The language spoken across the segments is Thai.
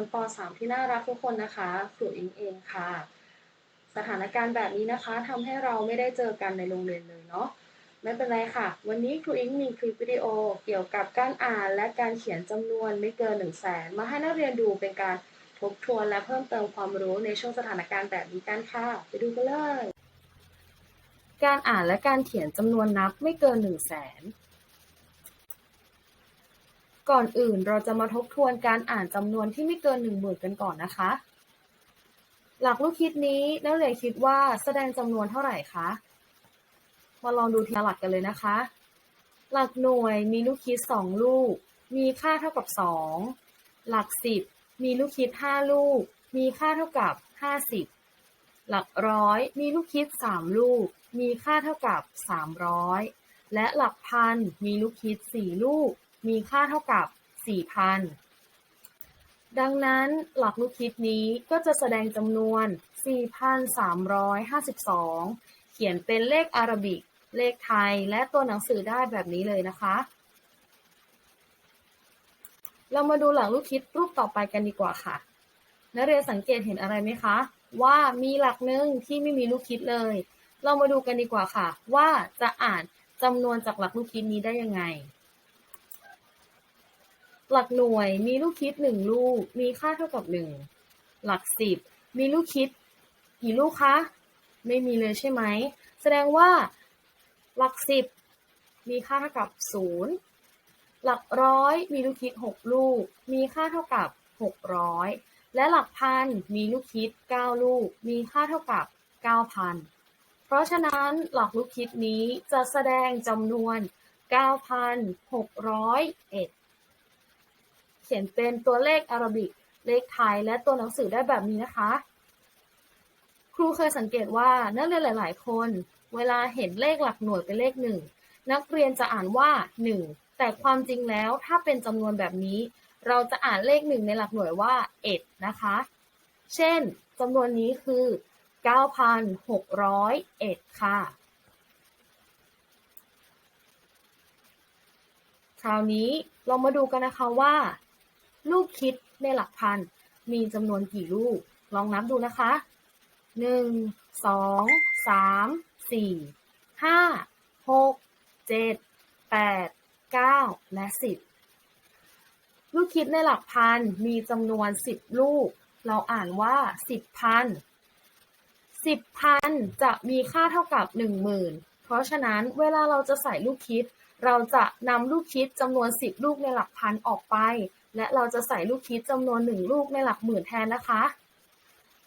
ชั้นป .3 ที่น่ารักทุกคนนะคะครูอิงเองค่ะ สถานการณ์แบบนี้นะคะทำให้เราไม่ได้เจอกันในโรงเรียนเลยเนาะไม่เป็นไรค่ะ วันนี้ครูอิงมีคลิปวิดีโอเกี่ยวกับการอ่านและการเขียนจำนวนไม่เกิน1 0 0 0 0แสนมาให้นักเรียนดูเป็นการทบทวนและเพิ่มเติมความรู้ในช่วงสถานการณ์แบบนี้กันค่ะ ไปดูกันเลย การอ่านและการเขียนจำนวนนับไม่เกิน1 0 0 0 0แสน ก่อนอื่นเราจะมาทบทวนการอ่านจำนวนที่ไม่เกิน1 0,000กันก่อนนะคะ หลักลูกคิดนี้นักเรียนคิดว่าแสดงจำนวนเท่าไหร่คะ มาลองดูทีละหลักกันเลยนะคะ หลักหน่วยมีลูกคิด2ลูก มีค่าเท่ากับ2หลัก10มีลูกคิด5ลูก มีค่าเท่ากับ50หลักร้อยมีลูกคิด3ลูก มีค่าเท่ากับ300และหลักพันมีลูกคิด4ลูก มีค่าเท่ากับ 4,000 ดังนั้นหลักลูกคิดนี้ก็จะแสดงจำนวน 4,352 เขียนเป็นเลขอารบิก เลขไทย และตัวหนังสือได้แบบนี้เลยนะคะ เรามาดูหลักลูกคิดรูปต่อไปกันดีกว่าค่ะ นักเรียนสังเกตเห็นอะไรไหมคะ ว่ามีหลักหนึ่งที่ไม่มีลูกคิดเลย เรามาดูกันดีกว่าค่ะ ว่าจะอ่านจำนวนจากหลักลูกคิดนี้ได้ยังไง หลักหน่วยมีลูกคิดหนึ่งลูก มีค่าเท่ากับหนึ่งหลักสิบมีลูกคิด กี่ลูกคะ ไม่มีเลยใช่ไหม แสดงว่าหลักสิบมีค่าเท่ากับศูนย์หลักร้อยมีลูกคิดหกลูก มีค่าเท่ากับหกร้อยและหลักพันมีลูกคิดเก้าลูก มีค่าเท่ากับเก้าพันเพราะฉะนั้นหลักลูกคิดนี้จะแสดงจำนวน9,601เอ็ด ขียนเป็นตัวเลขอารบิก เลขไทย และตัวหนังสือได้แบบนี้นะคะ ครูเคยสังเกตว่านักเรียนหลาย ๆ คน เวลาเห็นเลขหลักหน่วยเป็นเลขหนึ่งนักเรียนจะอ่านว่า 1 แต่ความจริงแล้วถ้าเป็นจำนวนแบบนี้ เราจะอ่านเลขหนึ่งในหลักหน่วยว่า1นะคะ เช่นจำนวนนี้คือ 9,601 ค่ะ คราวนี้เรามาดูกันนะคะว่า ลูกคิดในหลักพัน มีจำนวนกี่ลูก ลองนับดูนะคะ 1 2 3 4 5 6 7 8 9 และ 10 ลูกคิดในหลักพัน มีจำนวน 10 ลูก เราอ่านว่า 10พัน10พันจะมีค่าเท่ากับ 10,000 เพราะฉะนั้นเวลาเราจะใส่ลูกคิด เราจะนำลูกคิดจำนวน 10 ลูกในหลักพันออกไป และเราจะใส่ลูกคิดจำนวน1ลูกในหลักหมื่นแทนนะคะ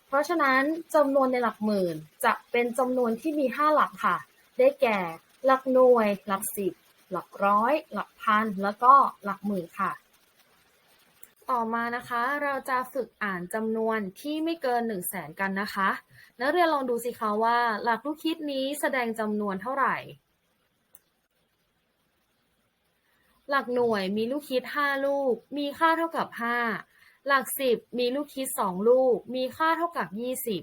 เพราะฉะนั้นจำนวนในหลักหมื่นจะเป็นจำนวนที่มี 5 หลักค่ะ ได้แก่ หลักหน่วย หลักสิบ หลักร้อย หลักพัน แล้วก็หลักหมื่นค่ะ ต่อมานะคะเราจะฝึกอ่านจำนวนที่ไม่เกิน 1 0 0 0 0แสนกันนะคะ นักเรียนลองดูสิคะว่า หลักลูกคิดนี้แสดงจำนวนเท่าไหร่ หลักหน่วยมีลูกคิด5ลูก มีค่าเท่ากับ5หลัก10มีลูกคิด2ลูก มีค่าเท่ากับ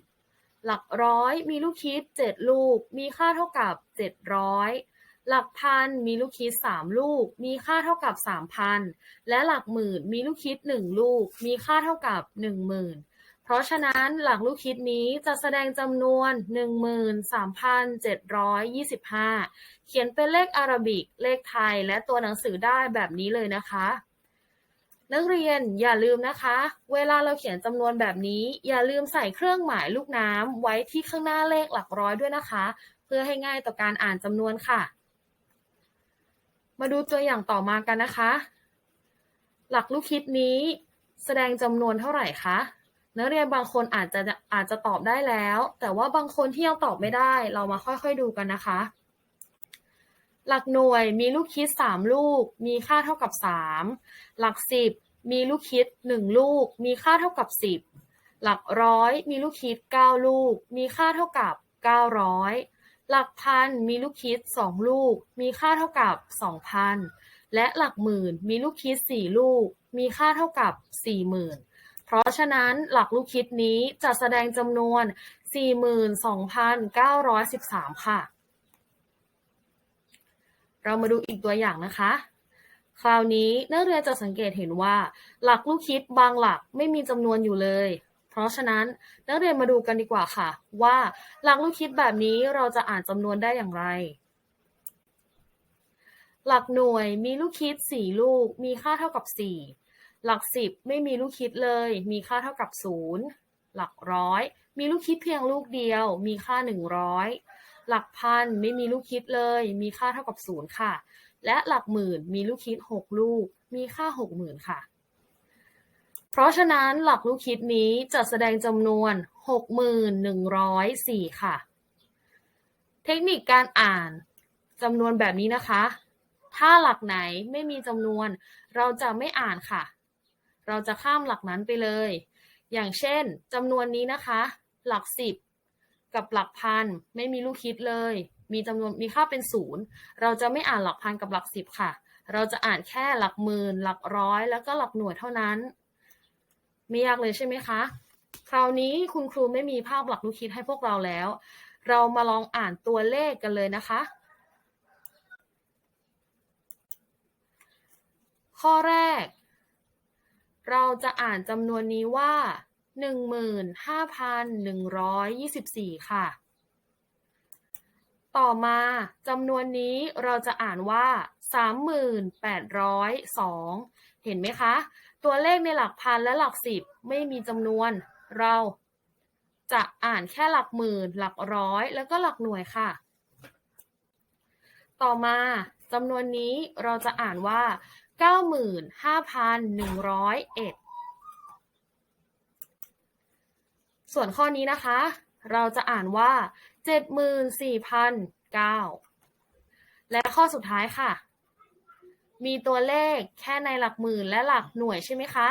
20หลักร้อยมีลูกคิด7ลูก มีค่าเท่ากับ700หลักพันมีลูกคิด3ลูก มีค่าเท่ากับ3,000และหลักหมื่นมีลูกคิด1ลูก มีค่าเท่ากับ10,000เพ ราะฉะนั้นหลักลูกคิดนี้จะแสดงจำนวน 13,725 เขียนเป็นเลขอารบิก เลขไทย และตัวหนังสือได้แบบนี้เลยนะคะ นักเรียนอย่าลืมนะคะ เวลาเราเขียนจำนวนแบบนี้ อย่าลืมใส่เครื่องหมายลูกน้ำไว้ที่ข้างหน้าเลขหลักร้อยด้วยนะคะ เพื่อให้ง่ายต่อการอ่านจำนวนค่ะ มาดูตัวอย่างต่อมากันนะคะ หลักลูกคิดนี้ แสดงจำนวนเท่าไหร่คะ นักเรียนบางคนอาจจะอาจจะตอบได้แล้ว แต่ว่าบางคนที่ยังตอบไม่ได้ เรามาค่อยๆดูกันนะคะ หลักหน่วยมีลูกคิด 3 ลูก มีค่าเท่ากับ 3 หลัก 10 มีลูกคิด 1 ลูก มีค่าเท่ากับ 10 หลักร้อยมีลูกคิด 9 ลูก มีค่าเท่ากับ 900 หลักพันมีลูกคิด 2 ลูก มีค่าเท่ากับ 2,000 และหลักหมื่นมีลูกคิด 4 ลูก มีค่าเท่ากับ 40,000 เพราะฉะนั้นหลักลูกคิดนี้จะแสดงจำนวน 42,913 ค่ะ เรามาดูอีกตัวอย่างนะคะ คราวนี้นักเรียนจะสังเกตเห็นว่า หลักลูกคิดบางหลักไม่มีจำนวนอยู่เลย เพราะฉะนั้นนักเรียนมาดูกันดีกว่าค่ะ ว่าหลักลูกคิดแบบนี้เราจะอ่านจำนวนได้อย่างไรหลักหน่วยมีลูกคิด 4 ลูกมีค่าเท่ากับ 4 หลัก10ไม่มีลูกคิดเลย มีค่าเท่ากับ0หลักร้อย มีลูกคิดเพียงลูกเดียว มีค่า100หลักพันไม่มีลูกคิดเลย มีค่าเท่ากับ0ค่ะ และหลักหมื่นมีลูกคิด6ลูก มีค่า60,000ค่ะ เพราะฉะนั้นหลักลูกคิดนี้จะแสดงจำนวน6104ค่ะ เทคนิคการอ่านจำนวนแบบนี้นะคะ ถ้าหลักไหนไม่มีจำนวน เราจะไม่อ่านค่ะ เราจะข้ามหลักนั้นไปเลย อย่างเช่นจำนวนนี้นะคะ หลักสิบกับหลักพันไม่มีลูกคิดเลย มีจำนวนมีค่าเป็นศูนย์เราจะไม่อ่านหลักพันกับหลักสิบค่ะ เราจะอ่านแค่หลักหมื่น หลักร้อย แล้วก็หลักหน่วยเท่านั้น ไม่ยากเลยใช่ไหมคะคราวนี้คุณครูไม่มีภาพหลักลูกคิดให้พวกเราแล้ว เรามาลองอ่านตัวเลขกันเลยนะคะ ข้อแรก เราจะอ่านจำนวนนี้ว่า15,124ค่ะ ต่อมาจำนวนนี้เราจะอ่านว่า3,802เห็นไหมคะ ตัวเลขในหลักพันและหลักสิบไม่มีจำนวน เราจะอ่านแค่หลักหมื่น หลักร้อย แล้วก็หลักหน่วยค่ะ ต่อมาจำนวนนี้เราจะอ่านว่า 95,101ส่วนข้อนี้นะคะ เราจะอ่านว่า74,009และข้อสุดท้ายค่ะ มีตัวเลขแค่ในหลักหมื่นและหลักหน่วยใช่ไหมคะ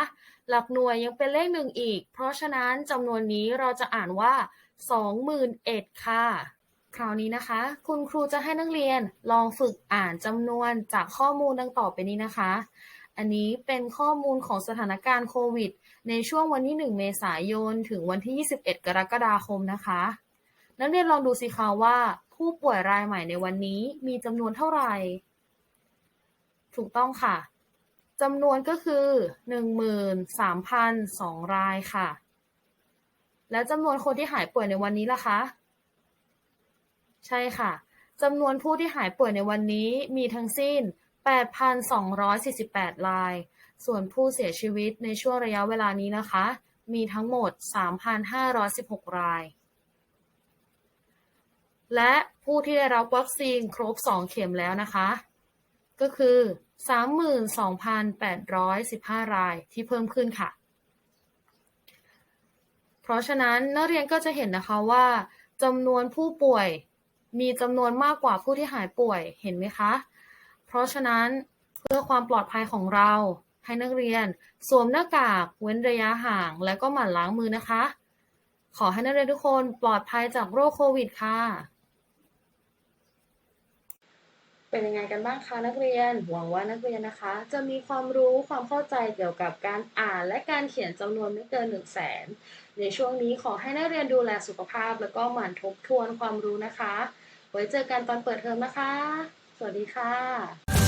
หลักหน่วยยังเป็นเลขหนึ่งอีก เพราะฉะนั้นจำนวนนี้เราจะอ่านว่า21,000ค่ะ คราวนี้นะคะ คุณครูจะให้นักเรียนลองฝึกอ่านจำนวนจากข้อมูลดังต่อไปนี้นะคะ อันนี้เป็นข้อมูลของสถานการณ์โควิด ในช่วงวันที่ 1 เมษายน ถึงวันที่ 21 กรกฎาคมนะคะ นักเรียนลองดูสิคะว่า ผู้ป่วยรายใหม่ในวันนี้มีจำนวนเท่าไหร่ ถูกต้องค่ะจำนวนก็คือ 13,002 รายค่ะ และจำนวนคนที่หายป่วยในวันนี้ล่ะคะ ใช่ค่ะจำนวนผู้ที่หายป่วยในวันนี้มีทั้งสิ้น 8,248 ราย ส่วนผู้เสียชีวิตในช่วงระยะเวลานี้นะคะ มีทั้งหมด 3,516 ราย และผู้ที่ได้รับวัคซีนครบ 2 เข็มแล้วนะคะ ก็คือ 32,815 รายที่เพิ่มขึ้นค่ะ เพราะฉะนั้นนักเรียนก็จะเห็นนะคะว่าจำนวนผู้ป่วย มีจำนวนมากกว่าผู้ที่หายป่วย เห็นไหมคะ เพราะฉะนั้นเพื่อความปลอดภัยของเราให้นักเรียน สวมหน้ากากเว้นระยะห่าง และก็หมั่นล้างมือนะคะ ขอให้นักเรียนทุกคนปลอดภัยจากโรคโควิดค่ะ เป็นยังไงกันบ้างคะนักเรียน หวังว่านักเรียนนะคะ จะมีความรู้ความเข้าใจเกี่ยวกับการอ่านและการเขียนจำนวนไม่เกิน1นึ่งแสนในช่วงนี้ขอให้นักเรียนดูแลสุขภาพ แล้วก็หมั่นทบทวนความรู้นะคะ ไว้เจอกันตอนเปิดเทอมนะคะ สวัสดีค่ะ